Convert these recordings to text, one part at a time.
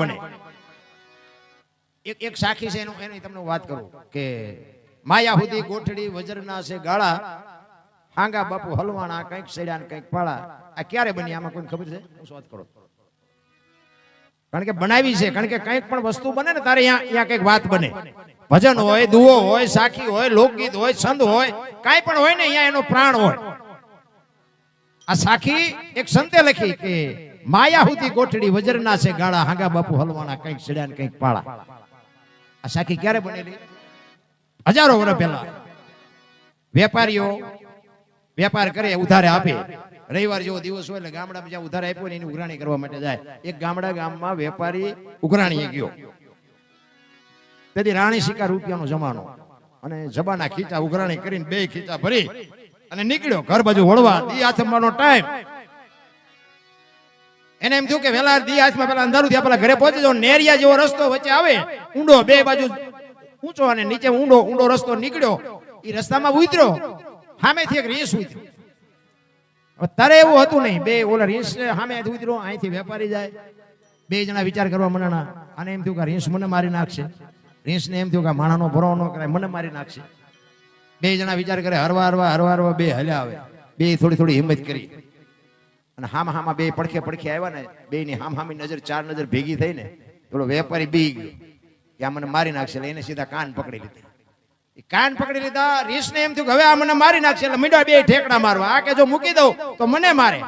બને. એક સાખી છે, એનું એની તમને વાત કરું કે માયા સુધી ગોઠડી, વજરના છે ગાળા, હાંગા બાપુ હલવાણા, કંઈક સેડ્યા કંઈક પાળા. આ ક્યારે બની? આમાં કોઈ ખબર છે? વાત કરો? કારણ કે બનાવી છે, કારણ કે કંઈક પણ વસ્તુ બને ને તારે અહીંયા કંઈક વાત બને. ભજન હોય દુઓ હોય, સાખી હોય, લોકગીત હોય, છંદ હોય, કાંઈ પણ હોય ને, અહીંયા એનો પ્રાણ હોય. આ સાખી એક સંતે લખી કે માયા હુદી ગોઠડી વજરના છે ગાળા, હાંગા બાપુ હલવાણા, કંઈક સેડ્યા ને કંઈક પાળા. આ સાખી ક્યારે બનેલી? હજારો વર્ષ પહેલા. વેપારીઓ વેપાર કરે, ઉધારે આપે. રવિવાર જેવો દિવસ હોય એટલે ગામડામાં જ્યાં ઉધાર આપ્યો ને એની ઉઘરાણી કરવા માટે જાય. એક ગામડા ગામમાં વેપારી ઉઘરાણીએ ગયો. તેથી રાણી શિકાર રૂપિયાનો જમાનો. અને જબાના ખીચા ઉઘરાણી કરીને બે ખીચા ભરી અને નીકળ્યો. ઘર બાજુ વળવા, દી આથમવાનો ટાઈમ એને એમ થયું કે વેલા દી હાથમાં પેલા અંધારું થયા, પેલા ઘરે પહોંચી જાવ નેરિયા જેવો રસ્તો વચ્ચે આવે, ઊંડો બે બાજુ ઊંચો અને નીચે ઊંડો ઊંડો રસ્તો નીકળ્યો એ રસ્તામાં ઉતર્યો. સામેથી એક રીસ ઉતર્યો તારે એવું હતું નહીં, બે ઓલા રીસ સામે ઉતર્યો, અહીંથી વેપારી જાય. બે જણા વિચાર કરવા મનાણા, અને એમ થયું કે રીસ મને મારી નાખશે. રીસને એમ થયું કે માણાનો ભરો ન કરાય, મને મારી નાખશે. બે જણા વિચાર કરે હરવા હરવા હરવા હરવા બે હલ્યા આવે. બે થોડી થોડી હિંમત કરી. અને હામ હામાં બે પડખે પડખે આવ્યા ને બે ની હામ હામી નજર, ચાર નજર ભેગી થઈ ને, પેલો વેપારી બી ગયો. કે આ મને મારી નાખશે એને સીધા કાન પકડી લીધા. કાન પકડી લીધા, રીસને એમ થયું હવે આ મને મારી નાખશે, એટલે મીડા બે ઠેકડા મારવા. આ કે જો મૂકી દઉં, તો મને મારે.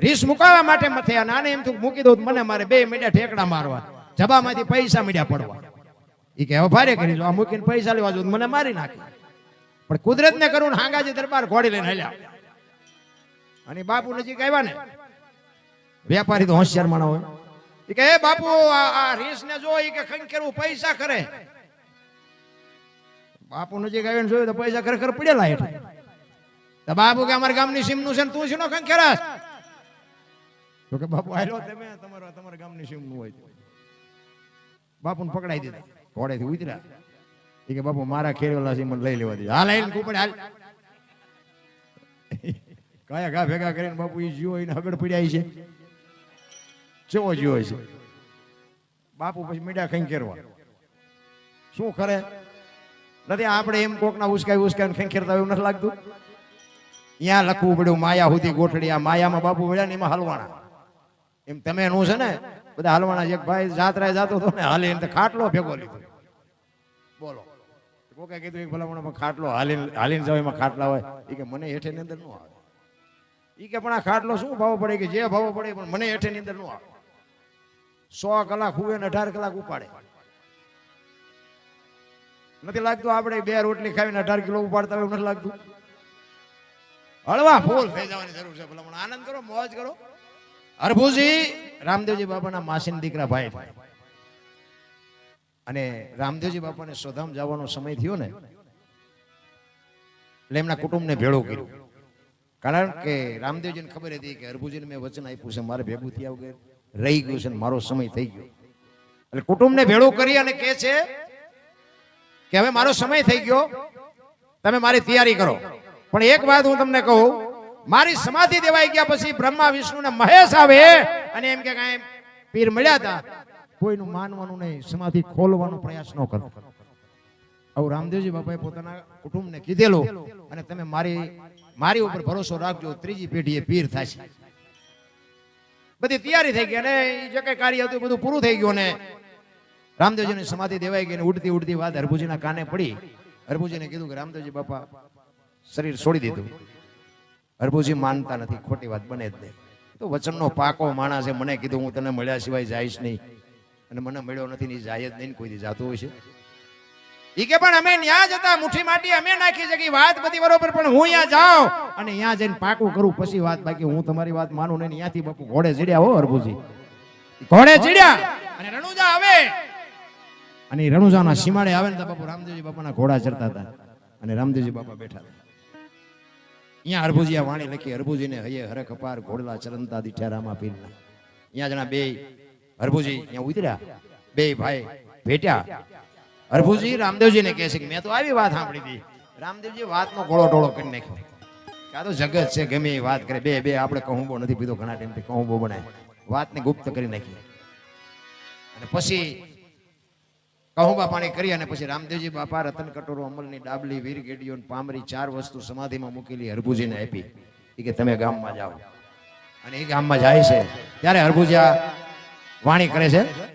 રીસ મુકાવા માટે મથે અને આને એમ થયું મૂકી દઉં મને મારે. બે મીડા ઠેકડા મારવા. જબામાંથી પૈસા મીડ્યા પડવા. એ કે હવે ભારે કરી આ મૂકીને પૈસા લેવા જો મને મારી નાખે. પણ કુદરત ને કરું હાંગાજી દરબાર ઘોડી લઈને હલ્યા. અને બાપુ નજીક આવ્યા ને? વેપારી તો હોશિયાર માણો હોય. એ કે એ બાપુ આ રીસ ને જો એ કે ખંખેરવું પૈસા કરે. બાપુ નજીક આવીને જોયું તો પૈસા ખરેખર પડેલા હેઠ તો બાપુ કે અમારા ગામની સીમનું છે ને તું શીનો ખંખેરાસ તો કે બાપુ આયલો તમે તમારા તમારા ગામની સીમનું હોય. બાપુને પકડાઈ દીધા. ઘોડેથી ઉતર્યા. એ કે બાપુ મારા ખેરેલા છે લઈ લેવા દે. હાલ આવીને કુપડે હાલ. કયા ઘા ભેગા કરીને બાપુ એ જીવો એને હગડ પડ્યા છે. ચેવો જીવો છે. બાપુ પછી મીડા ખંખેરવા શું કરે નથી, આપણે એમ કોકના ઉસકાઈ ઉસકાઈ ખંખેરતા એવું નથી લાગતું? ત્યાં લખવું પડ્યું, માયા સુધી ગોઠડી, આ માયામાં બાપુ મળ્યા ને એમાં હલવાણા એમ તમે નું છે ને, બધા હલવાણા એક ભાઈ જાત્રાએ જાતો હતો ને હાલી એને ખાટલો ભેગો લીધો. બોલો. કોકે કીધું, એક ભલામણ ખાટલો હાલીને હાલીને જાવ, એમાં ખાટલા હોય. એ કે મને હેઠે અંદર નો આવે. ઈ કે, પણ આ ખાટલો શું ભાવ પડે? કે, જે ભાવ પડે પણ મને હેઠેની અંદર નો આવે. સો કલાક હુએ ને અઢાર કલાક ઉપાડે. નથી લાગતું આપણે બે રોટલી ખાવીને અઢાર કિલો ઉપાડતા હોય નથી લાગતું? હળવા ફૂલ. થઈ જવાની જરૂર છે, ભલામણ. આનંદ કરો, મોજ કરો. હરભુજી, રામદેવજી બાપાના માસીન દીકરા ભાઈ. ભાઈ અને રામદેવજી બાપાને સોધામ જવાનો સમય થયો ને, એટલે એમના કુટુંબને ભેળો કર્યું. કારણ કે રામદેવજીને ખબર હતી કે હરભુજીને મેં વચન આપ્યું છે મારે ભેગું થયા વગર રહી ગયું છે મારો સમય થઈ ગયો. એટલે કુટુંબને ભેળું કરી અને કહે છે કે હવે મારો સમય થઈ ગયો તમે મારી તૈયારી કરો. પણ એક વાત હું તમને કહું મારી સમાધિ દેવાઈ ગયા પછી બ્રહ્મા વિષ્ણુ ને મહેશ આવે અને એમ કે કાંઈ પીર મળ્યા હતા. કોઈનું માનવાનું નહીં સમાધિ ખોલવાનો પ્રયાસ ન કરો. આવું રામદેવજી બાપાએ પોતાના કુટુંબને કીધેલું અને તમે મારી મારી ઉપર ભરોસો રાખજો, ત્રીજી પેઢીએ પીર થશે. બધી તૈયારી થઈ ગઈ અને જે કઈ કાર્ય હતું બધું પૂરું થઈ ગયું ને રામદેવજીની સમાધિ દેવાઈ ગઈ ઉડતી ઉડતી વાત હરભુજીના કાને પડી. હરભુજીને કીધું કે રામદેવજી બાપા, શરીર છોડી દીધું. હરભુજી માનતા નથી, ખોટી વાત બને જ નહીં. તો વચનનો પાકો માણસ મને કીધું, હું તને મળ્યા સિવાય જઈશ નહીં. અને મને મળ્યો નથી ને જાય જ નહીં કોઈ દી જાતું હોય છે. કે પણ અમે ન્યા જતા મુઠ્ઠી માટી અમે નાખી છે વાત બધી બરોબર, પણ હું અહીંયા જાઉં. અને અહીંયા જઈને પાકું કરું, પછી વાત બાકી. હું તમારી વાત માનું નહીં ત્યાંથી બાપુ ઘોડે ચડ્યા હો હરભુજી. ઘોડે ચડ્યા. અને રણુજા આવે. અને રણુજાના સીમાડે આવે ને બાપુ રામદેવજી બાપાના ઘોડા ચડતા હતા. અને રામદેવજી બાપા બેઠા હતા. અહીંયા હરભુજી આ વાણી લખી, હરભુજીને હૈયે હરે કપાર ઘોડલા ચરંતા દીઠારામાં પીરના. અહીંયા જણા બે હરભુજી અહીંયા ઉતર્યા. બે ભાઈ ભેટ્યા. હરભુજી, રામદેવજીને કહે છે કે મેં તો આવી વાત સાંભળી હતી. રામદેવજી વાતનો ગોળો ટોળો કરી નાખ્યો. કે તો જગત છે, ગમે એ વાત કરે. બે બે, આપણે કહુંબો નથી પીધો ઘણા ટાઈમથી, કહુંબો બનાય. વાતને ગુપ્ત કરી નાખી. અને પછી કહુંબા પાણી કરી અને પછી રામદેવજી બાપા રતન કટોરો, અમલની ડાબલી વીર ગેડીઓ પામરી ચાર વસ્તુ સમાધિમાં મૂકેલી હરભુજીને આપી. એ કે તમે ગામમાં જાઓ. અને એ ગામમાં જાય છે. ત્યારે હરભુજા વાણી કરે છે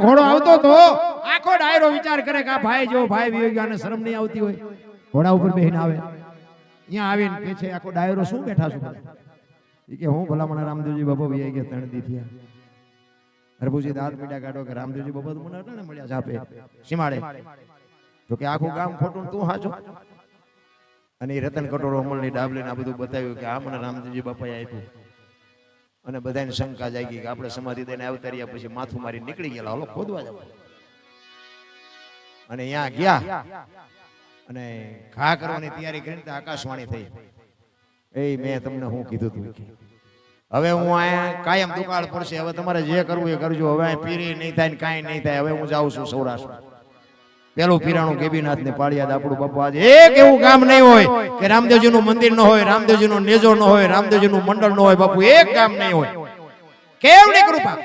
કરતો ઘોડો આવતો તો. આખો ડાયરો વિચાર કરે કે આ ભાઈ જો ભાઈ વિવેકાને શરમ નહીં આવતી હોય. ઘોડા ઉપર બેહીને આવે. અહીંયા આવીને કે છે આખો ડાયરો શું બેઠા છું? કે હું ભલામણ રામદેવજી બાપા ભાઈ ગયા ત્રણ દી થયા. હરભુજી દાંત મીડા કાઢો કે રામદેવજી બાબા તો મને અટાણે મળ્યા છે આપે. સીમાડે. કે આખું ગામ ખોટું તું હાચો? અને એ રતન કટોરો અમલની ડાબલીને આ બધું બતાવ્યું કે આ મને રામદેવજી બાપાએ આપ્યું. અને બધાને શંકા જાગી કે આપણે સમાધિ દઈને અવતર્યા પછી માથું મારી નીકળી ગયેલા. હાલો, ખોદવા જાવ અને ત્યાં ગયા. અને ઘા કરવાની તૈયારી કરીને આકાશવાણી થઈ. એ મેં તમને હું કીધું તું. હવે હું અહીંયા કાયમ દુકાળ પડશે હવે તમારે જે કરવું એ કરજો. હવે પીરી નહીં થાય કાંઈ નહીં થાય. હવે હું જાઉં છું સૌરાષ્ટ્ર. પેલું પીરાણું કેબીનાથ ને પાળિયાદ આપણું બાપુ આજે. એક એવું કામ નહીં હોય કે રામદેવજી નું મંદિર ન હોય રામદેવજી નો નેજો ન હોય રામદેવજી નું મંડળ ન હોય બાપુ એક કામ નહીં હોય. કેવડી કૃપા.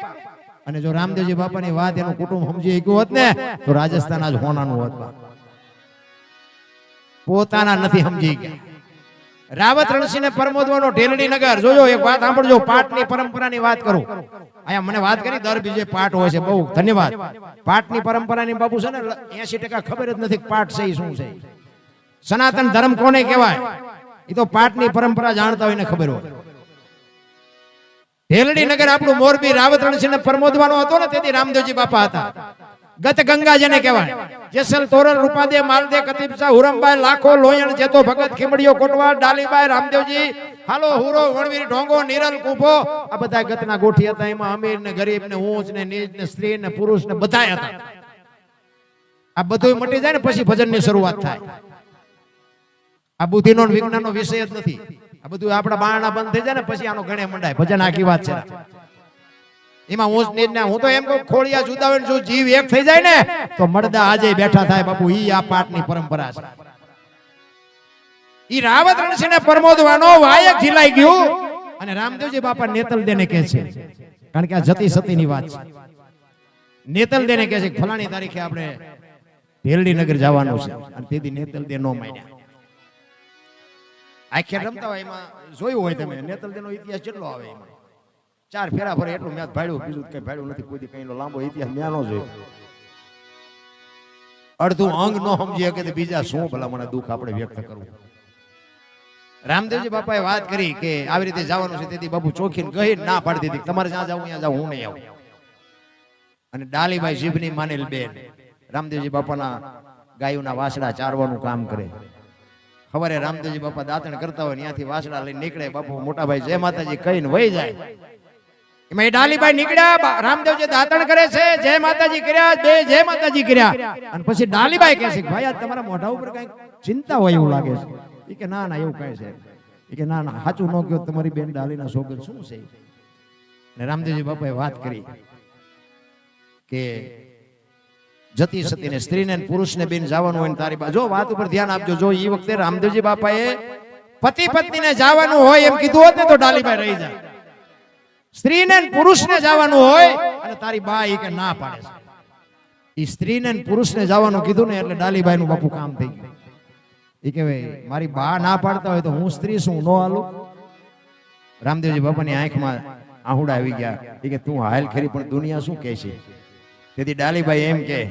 અને જો રામદેવજી બાપાની વાત એનું કુટુંબ સમજી શક્યું હોત ને તો રાજસ્થાન આજ હોનાનું હોત બાપ. પોતાના નથી સમજી ગયા. રાવત રણસિંહ ને પરમોદવાનો ઢેલડી નગર. જોજો એક વાત સાંભળજો, પાટની પરંપરાની વાત કરું. અહીંયા મને વાત કરી, દર બીજે પાઠ હોય છે, બહુ. ધન્યવાદ. પાટની પરંપરાની બાબુ છે ને એસી ટકા ખબર જ નથી પાઠ છે શું છે. સનાતન ધર્મ કોને કહેવાય? એ તો પાટની પરંપરા જાણતા હોય ને ખબર હોય. ઢેલડી નગર આપણું મોરબી રાવત રણસિંહ ને પરમોદવાનો હતો ને, તેથી રામદેવજી બાપા હતા. ગત ગંગા જેને કહેવાય. જેસલ તોરલ, રૂપાદે, માલદે, કતીબસા હુરમભાઈ લાખો, લોયણ, જેતો ભગત, ખીમડીઓ કોટવા ડાલીભાઈ રામદેવજી, હાલો, હુરો, વણવીર, ઢોંગો, નિરલ, કુંભો, આ બધા ગતના ગોઠી હતા. એમાં અમીર ને ગરીબ ને ઊંચ ને નીચ ને સ્ત્રી ને પુરુષ ને બધા હતા. આ બધું મટી જાય ને, પછી ભજનની શરૂઆત થાય. આ બુદ્ધિનો વિજ્ઞાનનો વિષય જ નથી. આ બધું આપણા બારણા બંધ થઈ જાય ને, પછી આનો ગણે મંડાય. ભજન આખી વાત છે. એમાં હું નિર્ણય હું તો એમ કહું ખોળિયા જુદા હોય જો જીવ એક થઈ જાય ને તો મળદા આજે બેઠા થાય બાપુ ઈ આ પાઠની પરંપરા છે. ઈ રાવત રણસિંહને પરમોદવાનો વાયક ખીલાઈ ગયું. અને રામદેવજી બાપા નેતલ દેને કહે છે. કારણ કે આ જતી સતીની વાત છે. નેતલ દેને કહે છે ફલાણી તારીખે આપણે ભેરડી નગર જવાનું છે. અને તેથી નેતલ દે નો માન્યા. આખે રમતા હોય એમાં જોયું હોય તમે નેતલ દેનો ઇતિહાસ કેટલો આવે એમાં? ચાર ફેરા ફરે એટલું મેં ભાડ્યું બીજું કઈ ભાડ્યું નથી, કોઈ કઈ લાંબો ઇતિહાસ મેં નો જોયો અડધું અંગ ન સમજી શકે બીજા શું ભલા મને દુઃખ આપણે વ્યક્ત કરવું. રામદેવજી બાપાએ વાત કરી કે આવી રીતે જવાનું છે, તેથી બાપુ ચોખીને કહી ના પાડી દીધી તમારે જ્યાં જવું, ત્યાં જાવ હું નહીં આવું. અને ડાલીભાઈ જીભની માનેલ બેન, રામદેવજી બાપાના ગાયોના વાસડા ચારવાનું કામ કરે. સવારે રામદેવજી બાપા દાંતણ કરતા હોય, ત્યાંથી વાસડા લઈને નીકળે. બાપુ મોટાભાઈ જય માતાજી કહીને વહી જાય. એમાં એ ડાલીભાઈ રામદેવજી ડાલીબાઈ કે ના ના ના ના ન શું છે? રામદેવજી બાપાએ વાત કરી કે, જતી સતીને સ્ત્રીને ને પુરુષને બેન જવાનું હોય ને તારી બા જો વાત ઉપર ધ્યાન આપજો, જો એ વખતે રામદેવજી બાપાએ પતિ પત્નીને જવાનું હોય એમ કીધું હોત ને તો ડાલીબાઈ રહી જાય. સ્ત્રીને પુરુષને જવાનું હોય અને તારી બા એ કે ના પાડે છે. એ સ્ત્રીને પુરુષને જવાનું કીધું ને એટલે ડાલીબાઈ નું બાપુ કામ થઈ ગયું. એ કે ભાઈ, મારી બા ના પાડતા હોય તો હું સ્ત્રી શું નો હાલું? રામદેવજી બાપાની આંખમાં આહુડા આવી ગયા. એ કે તું હાલ ખરી, પણ દુનિયા શું કહે છે? તેથી ડાલીબાઈ એમ કે,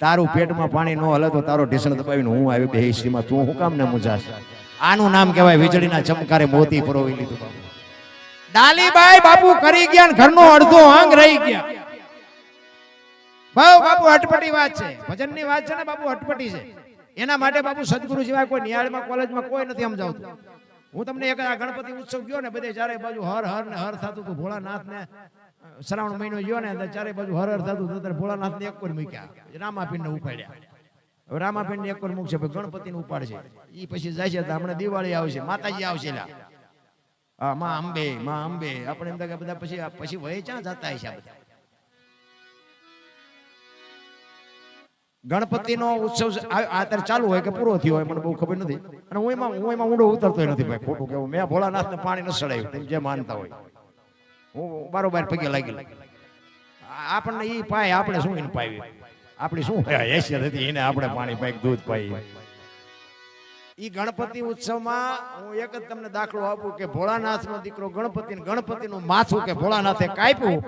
તારું પેટમાં પાણી ન હલે તો તારો ઢીસણ દબાવીને હું આવી બે હિસ્ટ્રીમાં તું હું કામ ને મુજાશ? આનું નામ કહેવાય વીજળીના ચમકારે મોતી પરોવી લીધું બાપુ. ડાલીબાઈ બાપુ કરી ગયા ઘરનો અડધો અંગ રહી ગયા. બહુ બાપુ અટપટી વાત છે. ભજનની વાત છે ને બાપુ અટપટી છે. એના માટે બાપુ સદગુરુ સિવાય કોઈ નિયાળમાં કોલેજમાં કોઈ નથી સમજાવતું. હું તમને એક આ ગણપતિ ઉત્સવ ગયો ને બધે ચારે બાજુ હર હર ને હર થતું હતું. ભોળાનાથ ને શ્રાવણ મહિનો ગયો ને ચારે બાજુ હર હર થતું હતું. ભોળાનાથ ને એક કોઈ મૂક્યા. રામાપીર ને ઉપાડ્યા. રામાપીર ને એક કોઈ મૂકશે ગણપતિ ને ઉપાડશે. એ પછી જાય છે તો હમણાં દિવાળી આવશે માતાજી આવશે હા માં અંબે માં અંબે. આપણે એમ કે બધા પછી પછી વય ક્યાં જતા હશે બધા? ગણપતિનો ઉત્સવ અત્યારે ચાલુ હોય કે પૂરો થયો હોય, મને બહુ ખબર નથી. અને હું એમાં હું એમાં ઊંડો ઉતરતો નથી ભાઈ, ખોટું કેવું. મેં ભોળાનાથને પાણી ન સડાયું, તમે જે માનતા હોય. હું બારોબાર પગે લાગી આપણને એ પાય, આપણે શું એને પાવી આપણી શું હેસિયત હતી, એને આપણે પાણી પાઈ, દૂધ પાઈ ઈ ગણપતિ ઉત્સવમાં હું એક જ તમને દાખલો આપું કે ભોળાનાથનો દીકરો ગણપતિ ગણપતિનું માથું કે ભોળાનાથે કાપ્યું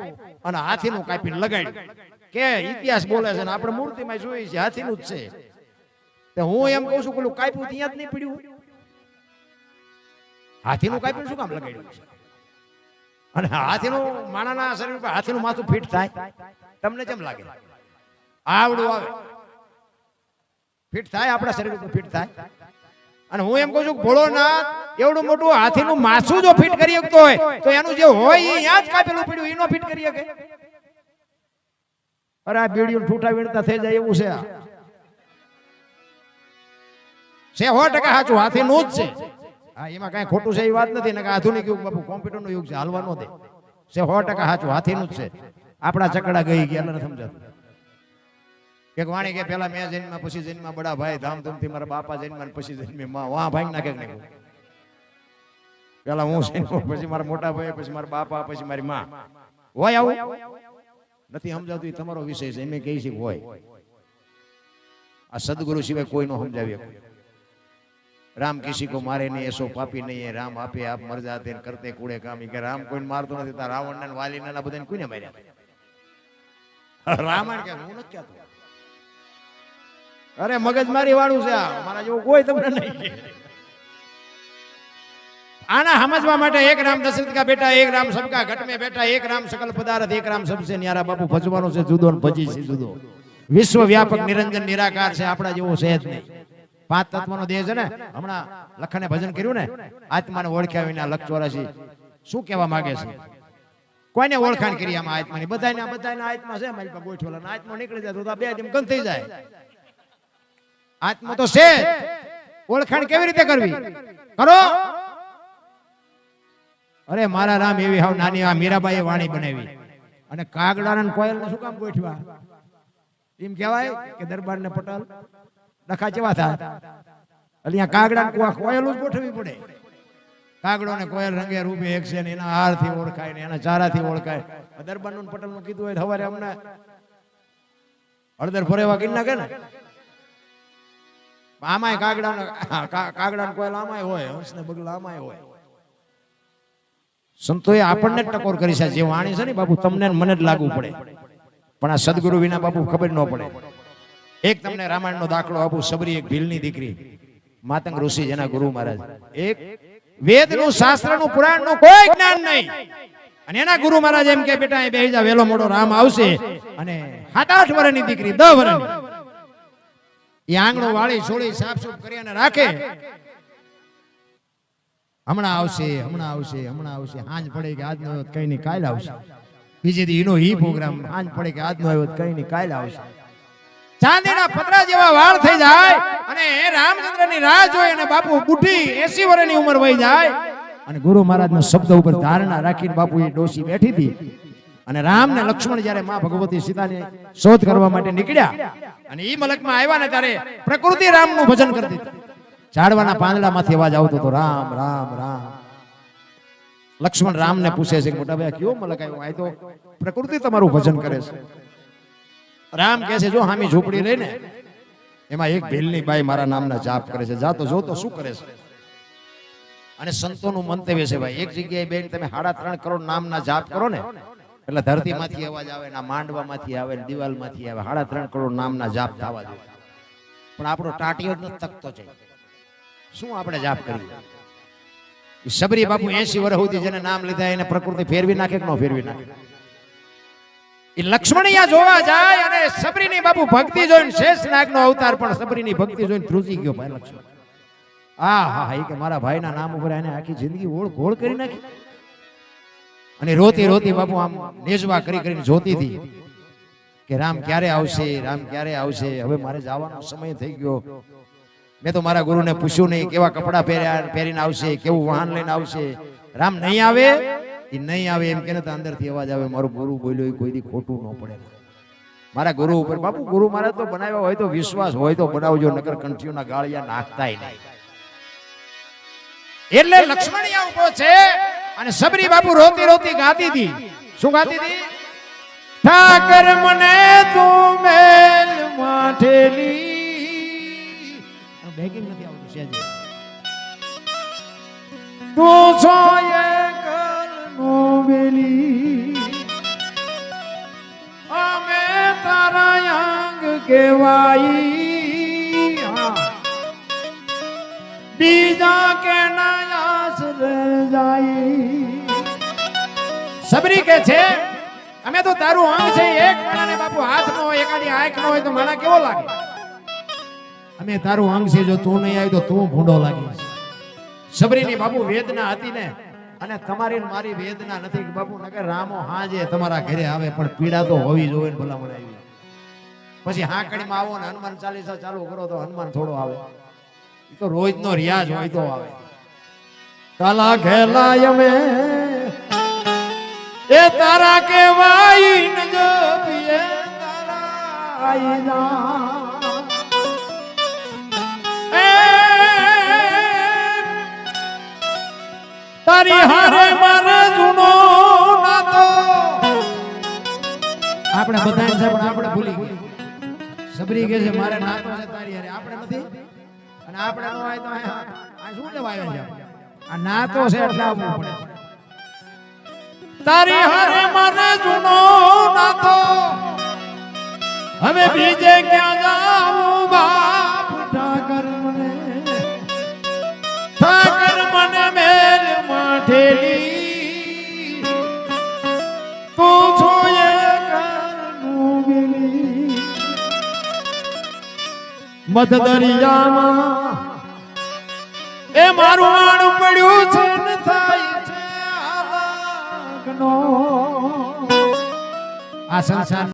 અને હાથીનું કાપીને લગાડ્યું. કે ઇતિહાસ બોલે છે ને આપણે મૂર્તિમાં જોઈએ છે, હાથીનું જ છે. હું એમ કહું છું પેલું કાપ્યું ત્યાં જ નહીં પડ્યું. હાથીનું કાપ્યું શું કામ લગાડ્યું? છે અને હાથીનું માણાના શરીર પર હાથીનું માથું ફિટ થાય. તમને કેમ લાગે. આવડું આવે. ફિટ થાય, આપણા શરીર ઉપર ફિટ થાય. અને હું એમ કહું છું, ભોળોનાથ, એવડું મોટું હાથીનું માસું જો ફિટ કરી શકતો હોય, તો એનું જે હોય એ અહીંયા કાપેલું પડ્યું એનો ફિટ કરી શકે. અરે આ બીડીયું ઠૂઠા વીણતા થઈ જાય એવું છે આ. છે સો ટકા સાચું, હાથીનું જ છે. હા, એમાં કાંઈ ખોટું છે એ વાત નથી ને આધુનિક યુગ, બાપુ, કોમ્પ્યુટરનો યુગ છે હાલવાનો દે. છે સો ટકા સાચું, હાથીનું જ છે. આપણા ચકડા ગઈ ગયા નથી સમજાતું. એક વાણી કે પેલા મેં જન્મ પછી જન્મ બડા ભાઈ ધામધૂમથી મારા બાપા જન્મ અને પછી જન્મી માં વાહ ભાઈ નાખે કે નહીં પેલા હું જન્મ પછી મારા મોટા ભાઈ પછી મારા બાપા પછી મારી માં. હોય આવું? નથી સમજાતું એ તમારો વિષય છે એમ કહી છે કે હોય. આ સદગુરુ સિવાય કોઈ નો સમજાવી. શકે રામ કિસી કો મારે નહીં એસો પાપી નહીં હે રામ આપે આપ મર જાતે ને કરતે કુડે કામ ઈ કે રામ કોઈને મારતો નથી તાર રાવણ ને વાલી ને બધાને કોઈને માર્યા રામાયણ કે હું નથી કહેતો? અરે મગજમારી વાળું છે મારા જેવું કોઈ તમને નહીં આના સમજવા માટે એક રામ દશરથ બેટા એક રામ સબકા ઘટ બેઠા, એક રામ સકલ પદાર્થ એક રામ સબસે ન્યારા બાપુ ભજવાનો છે, જુદો ને ભજી છે જુદો. વિશ્વ વ્યાપક નિરંજન નિરાકાર છે, આપણા જેવો છે જ નહીં. પાંચ તત્વનો દેહ છે ને, હમણાં લખને ભજન કર્યું ને, આત્માને ઓળખ્યા વિના લખ ચોરાશી. શું કહેવા માંગે છે? કોઈને ઓળખાણ કરી આમાં આત્માની? બધાને બધાને આત્મા છે, મારી પાસે ગોઠવેલા. આત્મા નીકળી જાય તો બે જેમ ગંધ થઈ જાય. આત્મા તો છે ઓળખાણ કેવી રીતે કરવી? કરો. અરે, મારા રામ એવી હાવ નાની આ મીરાબાઈએ વાણી બનાવી. અને કાગડાના ને કોયલને શું કામ ગોઠવા એમ કહેવાય કે દરબાર ને પટલ ડખા કેવા એટલે અહીંયા કાગડા ને કોયલું જ ગોઠવી પડે. કાગડો ને કોયલ રંગે રૂપે એક છે ને એના હારથી ઓળખાય ને એના ચારાથી ઓળખાય. દરબારનું પટલનું કીધું હોય સવારે અમને હળદર ફરેવા કિન્ના કે ને. આમાંય કાગડા કાગડા ને કોયલ આમાંય હોય હંસ ને બગલા આમાંય હોય. સંતોએ આપણને જ ટકોર કરી છે જે વાણી છે ને બાપુ તમને મને જ લાગુ પડે. પણ આ સદગુરુ વિના બાપુ ખબર ન પડે. એક તમને રામાયણનો દાખલો આપું સબરી એક ભીલની દીકરી માતંગ ઋષિ જેના ગુરુ મહારાજ. એક વેદનું શાસ્ત્રનું પુરાણનું કોઈ જ્ઞાન નહીં. અને એના ગુરુ મહારાજ એમ કે બેટા એ બેહી જા વેલો મોટો રામ આવશે. અને સાત આઠ વર્ષની દીકરી દસ વર્ષની એ આંગણું વાળી છોડી સાફ સુફ કરી અને રાખે. હમણાં આવશે હમણાં આવશે હમણાં આવશે. હાંજ પડે કે આજનો આવ્યો કઈ નહીં કાલ આવશે. બીજે દી એનો ઈ પ્રોગ્રામ. હાંજ પડે કે આજનો આવ્યો કઈ નહીં કાલ આવશે. ચાંદીના પતરા જેવા વાળ થઈ જાય અને એ રામચંદ્રની રાહ જોઈ અને બાપુ બુઢી 80 વર્ષની ઉંમર વહી જાય. અને ગુરુ મહારાજના શબ્દ ઉપર ધારણા રાખીને બાપુ એ ડોસી બેઠી હતી. અને રામ ને લક્ષ્મણ જયારે માં ભગવતી સીતાની શોધ કરવા માટે નીકળ્યા અને ઈ મલકમાં આવ્યા ને ત્યારે પ્રકૃતિ રામનું ભજન કરતી. ઝાડવાના પાંદડામાંથી અવાજ આવતો હતો, રામ રામ રામ. લક્ષ્મણ રામને પૂછે છે મોટા ભાઈ કયો મલક આવ્યો? આ તો પ્રકૃતિ તમારું ભજન કરે છે. રામ કહે છે, જો હામી ઝૂંપડી રહી ને એમાં એક ભીલની બાઈ મારા નામના જાપ કરે છે. જા તો જો તો શું કરે છે? અને સંતોનું મંતવ્ય છે, ભાઈ, એક જગ્યાએ બેન, તમે સાડા ત્રણ કરોડ નામના જાપ કરો ને એટલે ધરતીમાંથી અવાજ આવે ના માંડવામાંથી આવે ને દિવાલમાંથી આવે. સાડા ત્રણ કરોડ નામના જાપ થવા જોઈએ પણ આપણો ટાટિયો જ તકતો છે. શું આપણે જાપ કરીએ? સબરી બાપુ એસી વર્ષ સુધી જેને નામ લીધા એને પ્રકૃતિ ફેરવી નાખે કે ન ફેરવી નાખે? એ લક્ષ્મણિયા જોવા જાય અને સબરીની બાપુ ભક્તિ જોઈને શેષ નાગનો અવતાર પણ સબરીની ભક્તિ જોઈને ધ્રુજી ગયો ભાઈ લક્ષ્મણ. આ હા હા એ કે મારા ભાઈના નામ ઉપર એને આખી જિંદગી ઓળ ઘોળ કરી નાખી? અને રોતી રોતી બાપુ આમ નેજવા કરી કરીને જોતી હતી કે રામ ક્યારે આવશે, રામ ક્યારે આવશે? હવે મારે જવાનો સમય થઈ ગયો. મેં તો મારા ગુરુને પૂછ્યું નહીં કેવા કપડાં પહેર્યા, પહેરીને આવશે, કેવું વાહન લઈને આવશે? રામ નહીં આવે? એ નહીં આવે એમ કે અંદરથી અવાજ આવે, મારો ગુરુ બોલ્યો એ કોઈ દી ખોટું ન પડે. મારા ગુરુ ઉપર, બાપુ ગુરુ મારા તો બનાવ્યો હોય તો વિશ્વાસ હોય તો બનાવજો, નકર કંઠીઓના ગાળિયા નાખતા નહીં. એટલે લક્ષ્મણિયા ઊભો છે. અને સબરી બાપુ રોતી રોતી ગાતી હતી. શું ગાતી હતી? ઠાકર મને તું મેલ માઠેલી. બેગિંગ નથી આવતું સેજ તું છો એકલનો વેલી અમે તારા અંગ કેવાઈ જાય. સબરી કે છે, અમે તો તારું અંગ છે, એક માણાને બાપુ હાથ નો હોય, એકાદી આંખ નો હોય તો માણા કેવો લાગે? અમે તારું અંગ છે, જો તું નહીં આવી તો તું ભૂંડો લાગીશ સબરીની બાપુ વેદના હતી ને, અને તમારી મારી વેદના નથી બાપુ નગર રામો હાજે તમારા ઘરે આવે, પણ પીડા તો હોવી જોઈએ ને ભલામણ આવી પછી હાંકડીમાં આવો ને હનુમાન ચાલીસા ચાલુ કરો તો હનુમાન થોડો આવે. એ તો રોજનો રિયાઝ હોય તો આવે. કાલા ખેલાય અમે એ તારા કેવાય ન જપીએ તારા આઈના. તારી હારે મારે જૂનો નાતો. આપણે બધા છે, પણ આપણે ભૂલી ગયા. સબરી કે છે, મારે નાતો છે તારી હારે. આપણે નથી? અને આપણે નો આય તો આ શું લેવા આવ્યા છે? નાતો છે એટલે આવવું પડે છે. તારી હારે મારે જૂનો નાતો હવે બીજે ક્યાં જાઉં બાપ ઠાકર મને ઠાકર મને મેલ માઠેલી તું છો એ કરનું મિલી મધ દરિયામાં એ મારું માણું પડ્યું છે ને થાય છે આ સંસાર